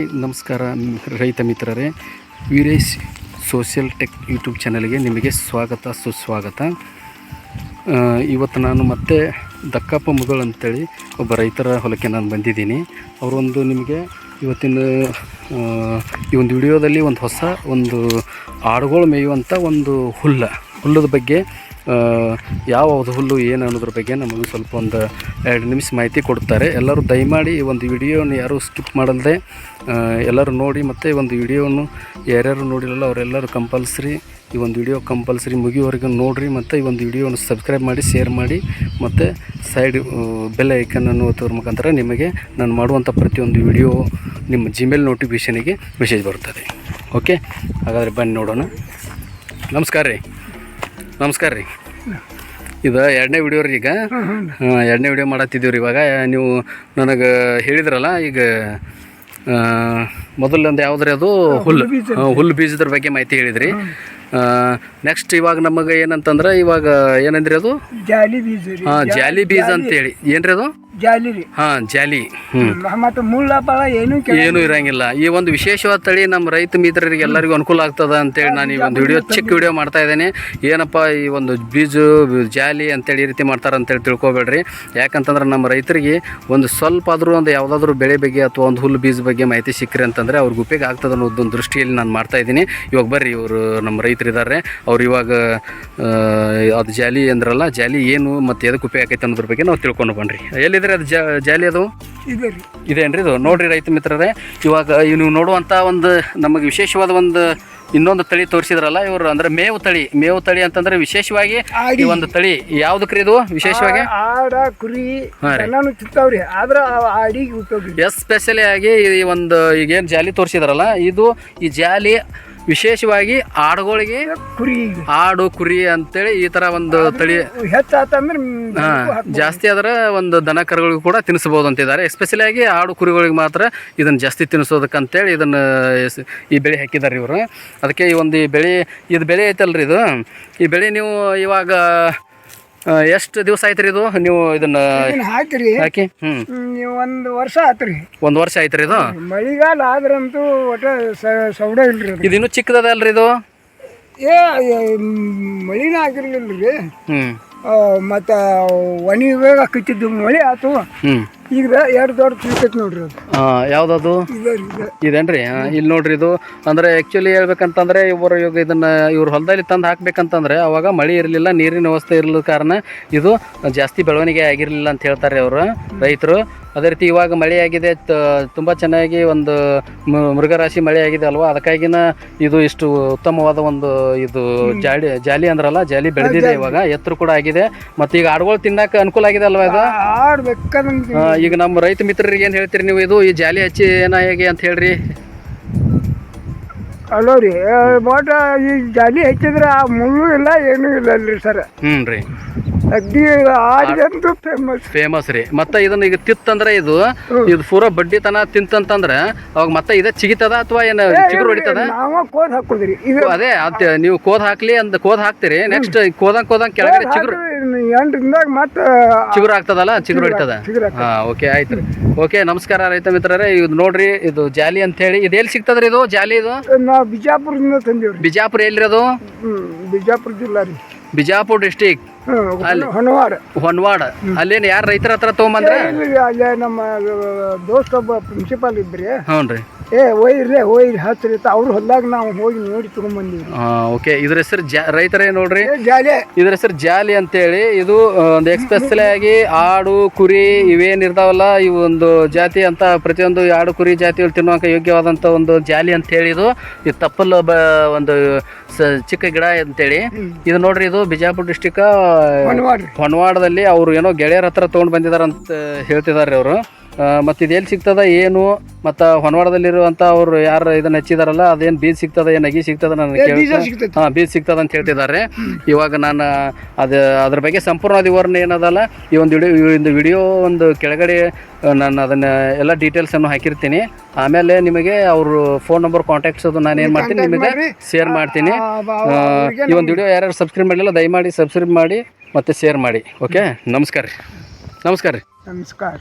ನಮಸ್ಕಾರ ರೈತ ಮಿತ್ರರೇ. ವೀರೇಶ್ ಸೋಷಿಯಲ್ ಟೆಕ್ ಯೂಟ್ಯೂಬ್ ಚಾನಲ್ಗೆ ನಿಮಗೆ ಸ್ವಾಗತ, ಸುಸ್ವಾಗತ. ಇವತ್ತು ನಾನು ಮತ್ತೆ ದಕ್ಕಪ್ಪ ಮುಗಳು ಅಂತೇಳಿ ಒಬ್ಬ ರೈತರ ಹೊಲಕ್ಕೆ ನಾನು ಬಂದಿದ್ದೀನಿ. ಅವರೊಂದು ನಿಮಗೆ ಇವತ್ತಿನ ಈ ಒಂದು ವಿಡಿಯೋದಲ್ಲಿ ಒಂದು ಹೊಸ ಒಂದು ಆಡುಗಳು ಮೇಯುವಂಥ ಒಂದು ಹುಲ್ಲ, ಹುಲ್ಲದ ಬಗ್ಗೆ ಆ, ಯಾವ ಒಂದು ಹುಲ್ಲು ಏನು ಅನ್ನೋದ್ರ ಬಗ್ಗೆ ನಮಗೆ ಸ್ವಲ್ಪ ಒಂದು ಎರಡು ನಿಮಿಷ ಮಾಹಿತಿ ಕೊಡ್ತಾರೆ. ಎಲ್ಲರೂ ದಯಮಾಡಿ ಈ ಒಂದು ವಿಡಿಯೋನ ಯಾರೂ ಸ್ಕಿಪ್ ಮಾಡಲ್ದೆ ಎಲ್ಲರೂ ನೋಡಿ ಮತ್ತು ಈ ಒಂದು ವಿಡಿಯೋನು ಯಾರ್ಯಾರು ನೋಡಿರಲ್ಲ ಅವರೆಲ್ಲರೂ ಕಂಪಲ್ಸರಿ ಈ ಒಂದು ವಿಡಿಯೋ ಕಂಪಲ್ಸರಿ ಮುಗಿಯೋವರೆಗೆ ನೋಡಿರಿ ಮತ್ತು ಈ ಒಂದು ವಿಡಿಯೋನ ಸಬ್ಸ್ಕ್ರೈಬ್ ಮಾಡಿ ಶೇರ್ ಮಾಡಿ ಮತ್ತು ಸೈಡ್ ಬೆಲ್ ಐಕನನ್ನು ಒತ್ತೋದ್ರ ಮುಖಾಂತರ ನಿಮಗೆ ನಾನು ಮಾಡುವಂಥ ಪ್ರತಿಯೊಂದು ವಿಡಿಯೋ ನಿಮ್ಮ ಜಿಮೇಲ್ ನೋಟಿಫಿಕೇಷನಿಗೆ ಮೆಸೇಜ್ ಬರ್ತದೆ ಓಕೆ ಹಾಗಾದರೆ ಬನ್ನಿ ನೋಡೋಣ. ನಮಸ್ಕಾರ ರೀ. ನಮಸ್ಕಾರ ರೀ. ಇದು ಎರಡನೇ ವಿಡಿಯೋ ರೀ ಈಗ. ಎರಡನೇ ವಿಡಿಯೋ ಮಾಡತ್ತಿದ್ದೀವಿ ರೀ ಇವಾಗ. ನೀವು ನನಗೆ ಹೇಳಿದ್ರಲ್ಲ ಈಗ ಮೊದಲೊಂದು ಯಾವುದ್ರಿ ಅದು? ಹುಲ್ಲು ಹುಲ್ಲು ಬೀಜದ್ರ ಬಗ್ಗೆ ಮಾಹಿತಿ ಹೇಳಿದ್ರಿ. ನೆಕ್ಸ್ಟ್ ಇವಾಗ ನಮಗೆ ಏನಂತಂದ್ರೆ ಇವಾಗ ಏನಂದ್ರಿ ಅದು? ಜಾಲಿ ಬೀಜ ರೀ. ಹಾಂ ಜಾಲಿ ಬೀಜ ಅಂತೇಳಿ. ಏನ್ರಿ ಅದು? ಜಾಲಿ ರೀ. ಹಾಂ ಜಾಲಿ. ಮತ್ತು ಮುಳ್ಳ ಪಳ ಏನು ಏನೂ ಇರಂಗಿಲ್ಲ. ಈ ಒಂದು ವಿಶೇಷವಾದ ತಳಿ ನಮ್ಮ ರೈತ ಮಿತ್ರರಿಗೆ ಎಲ್ಲರಿಗೂ ಅನುಕೂಲ ಆಗ್ತದ ಅಂತೇಳಿ ನಾನು ಈ ಒಂದು ವಿಡಿಯೋ ಚಿಕ್ಕ ವಿಡಿಯೋ ಮಾಡ್ತಾ ಇದ್ದೇನೆ. ಏನಪ್ಪ ಈ ಒಂದು ಬೀಜ ಜಾಲಿ ಅಂತೇಳಿ ಈ ರೀತಿ ಮಾಡ್ತಾರೆ ಅಂತೇಳಿ ತಿಳ್ಕೊಬೇಡ್ರಿ. ಯಾಕಂತಂದ್ರೆ ನಮ್ಮ ರೈತರಿಗೆ ಒಂದು ಸ್ವಲ್ಪ ಆದರೂ ಒಂದು ಯಾವುದಾದ್ರೂ ಬೆಳೆ ಬಗ್ಗೆ ಅಥವಾ ಒಂದು ಹುಲ್ಲು ಬೀಜ ಬಗ್ಗೆ ಮಾಹಿತಿ ಸಿಕ್ಕರೆ ಅಂತಂದರೆ ಅವ್ರಿಗೆ ಉಪಯೋಗ ಆಗ್ತದೆ ಅನ್ನೋದೊಂದು ದೃಷ್ಟಿಯಲ್ಲಿ ನಾನು ಮಾಡ್ತಾ ಇದ್ದೀನಿ. ಇವಾಗ ಬರ್ರಿ ಇವರು ನಮ್ಮ ರೈತರಿದ್ದಾರೆ ಅವ್ರು ಇವಾಗ ಅದು ಜಾಲಿ ಅಂದ್ರಲ್ಲ ಜಾಲಿ ಏನು ಮತ್ತು ಎದಕ್ಕೆ ಉಪಯೋಗ ಆಗೈತೆ ಅನ್ನೋದ್ರ ಬಗ್ಗೆ ನಾವು ತಿಳ್ಕೊಂಡು ಬನ್ರಿ. ಎಲ್ಲಿದ್ರೆ ಅದು ಜಾಲಿ ಅದು? ಇದೆ ರೀ. ಇದೇನ್ರಿ ಇದು? ನೋಡ್ರಿ ರೈತ ಮಿತ್ರರೇ ಇವಾಗ ಇವ್ ನೀವು ನೋಡುವಂಥ ಒಂದು ನಮಗೆ ವಿಶೇಷವಾದ ಒಂದು ಇನ್ನೊಂದು ತಳಿ ತೋರಿಸಿದ್ರಲ್ಲ ಇವರು ಅಂದ್ರೆ ಮೇವು ತಳಿ. ಮೇವು ತಳಿ ಅಂತಂದ್ರೆ ವಿಶೇಷವಾಗಿ ಈ ಒಂದು ತಳಿ. ಯಾವ್ದಕ್ರಿ ಇದು ವಿಶೇಷವಾಗಿ? ಆಡ ಕುರಿ ರೀ. ತಿಂತಾವ್ರಿ. ಆದ್ರ ಎಸ್ಪೆಷಲಿ ಆಗಿ ಈ ಒಂದು ಈಗೇನು ಜಾಲಿ ತೋರಿಸಿದ್ರಲ್ಲ ಇದು ಈ ಜಾಲಿ ವಿಶೇಷವಾಗಿ ಆಡುಗಳಿಗೆ ಕುರಿಗೆ ಆಡು ಕುರಿ ಅಂತೇಳಿ ಈ ತರ ಒಂದು ತಳಿ ಹೆಚ್ಚಾತಂದ್ರೆ ಹಾಂ ಜಾಸ್ತಿ ಆದ್ರೆ ಒಂದು ದನ ಕರುಗಳಿಗೂ ಕೂಡ ತಿನ್ನಿಸ್ಬೋದು ಅಂತಿದ್ದಾರೆ ಎಸ್ಪೆಷಲಿ ಆಗಿ ಆಡು ಕುರಿಗಳಿಗೆ ಮಾತ್ರ ಇದನ್ನು ಜಾಸ್ತಿ ತಿನ್ನಿಸೋದಕ್ಕಂತೇಳಿ ಇದನ್ನ ಎಸ್- ಈ ಬೆಳೆ ಹಾಕಿದ್ದಾರೆ ಇವರು. ಅದಕ್ಕೆ ಈ ಒಂದು ಈ ಬೆಳೆ ಇದು ಬೆಳೆ ಐತಲ್ರಿ ಇದು. ಈ ಬೆಳೆ ನೀವು ಇವಾಗ ಎಷ್ಟು ದಿವಸ ಆಯ್ತು ರೀ ಇದು? ನೀವು ಇದನ್ನ ಹಾಕಿರಿ. ಹಾಕಿ? ಹ್ಮ್, ನೀವು ಒಂದು ವರ್ಷ ಆತ್ರಿ. ಒಂದು ವರ್ಷ ಆಯ್ತು ರೀ ಇದು ಮಳಿಗಾಲ ಆದ್ರಂತೂ ಒಟ್ಟ ಸ- ಸೌಡ ಇಲ್ರಿ ಅದು. ಇದು ಇನ್ನೂ ಚಿಕ್ಕದಲ್ರಿ ಇದು? ಏ ಏ, ಮಳಿನ ಆಗಿರ್ಲಿಲ್ಲ ರೀ ಮತ್ತು ಒಣಿ ಬೇಗ ಕಿತ್ತಿದ್ದು ಮಳೆ ಆತು. ಹ್ಞೂ ಈಗ ಎರಡು ದೊಡ್ಡ ನೋಡ್ರಿ ಅದು. ಯಾವುದದು? ಇದೆ ರೀ ಇದೆ. ಇದೇನ್ರಿ? ಇಲ್ಲಿ ನೋಡ್ರಿ ಇದು. ಅಂದ್ರೆ ಆ್ಯಕ್ಚುಲಿ ಹೇಳ್ಬೇಕಂತಂದ್ರೆ ಇವರು ಇವಾಗ ಇದನ್ನ ಇವ್ರ ಹೊಲದಲ್ಲಿ ತಂದು ಹಾಕ್ಬೇಕಂತಂದ್ರೆ ಅವಾಗ ಮಳೆ ಇರಲಿಲ್ಲ ನೀರಿನ ವ್ಯವಸ್ಥೆ ಇರಲಿಲ್ಲ ಕಾರಣ ಇದು ಜಾಸ್ತಿ ಬೆಳವಣಿಗೆ ಆಗಿರಲಿಲ್ಲ ಅಂತ ಹೇಳ್ತಾರೆ ಅವರು ರೈತರು. ಅದೇ ರೀತಿ ಇವಾಗ ಮಳೆ ಆಗಿದೆ ತ- ತುಂಬ ಚೆನ್ನಾಗಿ ಒಂದು ಮ- ಮೃಗರಾಶಿ ಮಳೆ ಆಗಿದೆ ಅಲ್ವಾ? ಅದಕ್ಕಾಗಿನ ಇದು ಇಷ್ಟು ಉತ್ತಮವಾದ ಒಂದು ಇದು ಜಾಲಿ ಜಾಲಿ ಅಂದ್ರಲ್ಲ ಜಾಲಿ ಬೆಳೆದಿದೆ ಇವಾಗ. ಎತ್ತರು ಕೂಡ ಆಗಿದೆ. ಮತ್ತೆ ಈಗ ಆಡುಗಳು ತಿನ್ನಕ್ಕೆ ಅನುಕೂಲ ಆಗಿದೆ ಅಲ್ವಾ ಇದು? ಆ, ಈಗ ನಮ್ಮ ರೈತ ಮಿತ್ರರಿಗೆ ಏನು ಹೇಳ್ತೀರಿ ನೀವು? ಇದು ಈ ಜಾಲಿ ಹಚ್ಚಿ ಏನ ಹೇಗೆ ಅಂತ ಹೇಳ್ರಿ? ಅಲೋ ರೀ ಬೋಟ ಈ ಜಾಲಿ ಹಚ್ಚಿದ್ರೆ ಆ ಮುಳ್ಳು ಇಲ್ಲ ಏನೂ ಇಲ್ಲ ಅಲ್ರಿ ಸರ್. ಹ್ಞೂ ರೀ. ಅಗ್ದಿ ಆಡಿಗಂತೂ ಫೇಮಸ್ ಫೇಮಸ್ ರೀ. ಮತ್ತೆ ಇದನ್ನ ಈಗ ತಿತ್ತಂದ್ರೆ ಇದು ಇದು ಪೂರ ಬಡ್ಡಿತನ ತಿಂತಂತಂದ್ರೆ ಅವಾಗ ಮತ್ತೆ ಇದೇ ಚಿಗಿತದ ಅಥವಾ ಏನು ಚಿಗುರು ಹೊಡಿತದ? ನಾವ ಕೋದ್ ಹಾಕೋದ್ರಿ. ಇದು ಅದೇ ಅದ್ ನೀವು ಕೋದ್ ಹಾಕ್ಲಿ ಅಂತ ಕೋದ್ ಹಾಕ್ತಿರಿ. ನೆಕ್ಸ್ಟ್ ಕೋದಂಗ್ ಕೋದಂಗ್ ಕೆಳಗಡೆ ಚಿಗುರು ಎಂಟ್ರಿಂದಾಗ ಮತ್ತೆ ಚಿಗುರು ಆಗ್ತದಲ್ಲ? ಚಿಗುರು ಹೊಡಿತದ? ಹಾ ಓಕೆ ಆಯ್ತು ರೀ. ಓಕೆ ನಮಸ್ಕಾರ ರೈತ ಮಿತ್ರರೇ. ಇದು ನೋಡ್ರಿ ಇದು ಜಾಲಿ ಅಂತ ಹೇಳಿ. ಇದು ಎಲ್ಲಿ ಸಿಗ್ತದ್ರಿ ಇದು ಜಾಲಿ ಇದು? ನಾವು ಬಿಜಾಪುರದಿಂದ ತಂದೀವ್ರಿ. ಬಿಜಾಪುರ ಎಲ್ರಿ ಅದು ಹ್ಮ್ ಬಿಜಾಪುರ ಜಿಲ್ಲಾ ರೀ ಬಿಜಾಪುರ ಡಿಸ್ಟಿಕ್ ಹ್ಮ್ ಹೊನವಾಡ. ಹೊನ್ವಾಡ. ಅಲ್ಲೇನು ಯಾರು ರೈತರ ಹತ್ರ ತೊಗೊಂಬಂದ್ರೆ? ಇಲ್ಲಿ ಅಲ್ಲೇ ನಮ್ಮ ದೋಸ್ತ ಒಬ್ಬ ಪ್ರಿನ್ಸಿಪಾಲ್ ಇದ್ರಿ. ಹ್ಞೂ ರೀ ಏ ಒಯ್ರಿ ಒಯ್ರಿ ಹಚ್ರಿ ಅಂತ ಅವ್ರ ಹೊಲ್ದಾಗ ನಾವು ಹೋಗಿ ನೋಡಿ ಓಕೆ. ಇದ್ರ ಹೆಸರು ಜಾ ರೈತರೇ ನೋಡ್ರಿ? ಜಾಲಿ. ಇದ್ರ ಹೆಸರು ಜಾಲಿ ಅಂತೇಳಿ ಇದು ಒಂದು ಎಕ್ಸ್ಪೆಷಲಿ ಆಗಿ ಆಡು ಕುರಿ ಇವೇನ್ ಇರ್ತಾವಲ್ಲ ಇವು ಒಂದು ಜಾತಿ ಅಂತ ಪ್ರತಿಯೊಂದು ಆಡು ಕುರಿ ಜಾತಿಗಳು ತಿನ್ನುವಂಥ ಯೋಗ್ಯವಾದಂಥ ಒಂದು ಜಾಲಿ ಅಂತೇಳಿ ಇದು. ಈ ತಪ್ಪಲ್ ಬ ಒಂದು ಸ ಚಿಕ್ಕ ಗಿಡ ಅಂತೇಳಿ. ಇದು ನೋಡ್ರಿ ಇದು ಬಿಜಾಪುರ ಡಿಸ್ಟಿಕ್ ಹೊನ್ವಾಡದಲ್ಲಿ ಅವರು ಏನೋ ಗೆಳೆಯರ ಹತ್ರ ತೊಗೊಂಡು ಬಂದಿದ್ದಾರೆ ಅಂತ ಹೇಳ್ತಿದ್ದಾರೆ ಅವರು. ಮತ್ತು ಇದು ಎಲ್ಲಿ ಸಿಗ್ತದ ಏನು ಮತ್ತು ಹೊನವಾಡದಲ್ಲಿರುವಂಥ ಅವರು ಯಾರು ಇದನ್ನ ಹಚ್ಚಿದಾರಲ್ಲ ಅದೇನು ಬೀಜ ಸಿಗ್ತದ ಏನು ಅಗಿ ಸಿಗ್ತದ ನನಗೆ ಕೇಳ್ತಾ ಹಾಂ ಬೀಜ ಸಿಗ್ತದ ಅಂತ ಹೇಳ್ತಿದ್ದಾರೆ. ಇವಾಗ ನಾನು ಅದು ಅದ್ರ ಬಗ್ಗೆ ಸಂಪೂರ್ಣ ವಿವರಣೆ ಏನದಲ್ಲ ಈ ಒಂದು ವಿಡಿಯೋ ಒಂದು ವಿಡಿಯೋ ಒಂದು ಕೆಳಗಡೆ ನಾನು ಅದನ್ನು ಎಲ್ಲ ಡೀಟೇಲ್ಸನ್ನು ಹಾಕಿರ್ತೀನಿ. ಆಮೇಲೆ ನಿಮಗೆ ಅವರು ಫೋನ್ ನಂಬರ್ ಕಾಂಟ್ಯಾಕ್ಟ್ಸ್ ಅದು ನಾನು ಏನು ಮಾಡ್ತೀನಿ ನಿಮಗೆ. ಶೇರ್ ಮಾಡ್ತೀನಿ. ಈ ಒಂದು ವಿಡಿಯೋ ಯಾರ್ಯಾರು ಸಬ್ಸ್ಕ್ರೈಬ್ ಮಾಡಲಿಲ್ಲ ದಯಮಾಡಿ ಸಬ್ಸ್ಕ್ರೈಬ್ ಮಾಡಿ ಮತ್ತು ಶೇರ್ ಮಾಡಿ. ಓಕೆ ನಮಸ್ಕಾರ ರೀ. ನಮಸ್ಕಾರ ರೀ. ನಮಸ್ಕಾರ.